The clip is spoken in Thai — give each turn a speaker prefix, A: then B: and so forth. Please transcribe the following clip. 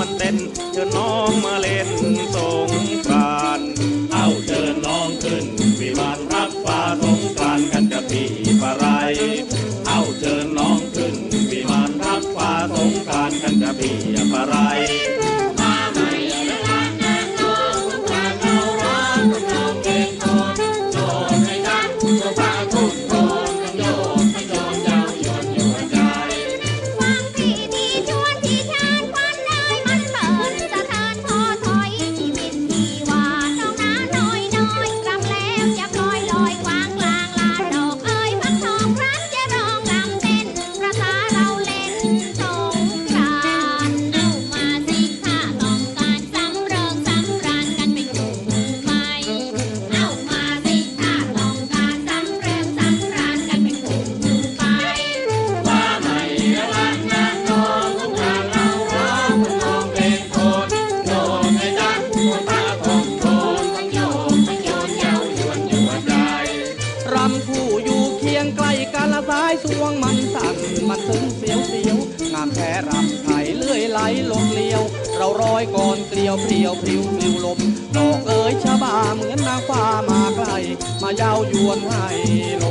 A: มันเต้นเชิญน้องมาเล่นสง ช่วงมันสั่น
B: มันถึงเสี
C: ยวเสียวงามแท้รำไถเลื่อยไหลลมเลียว เราร้อยก่อนเกลียวเพียวพริ้วพลิวลมดอกเอ๋ยชะบาเหมือนนางฟ้ามาไกล มาเย้ายวนให้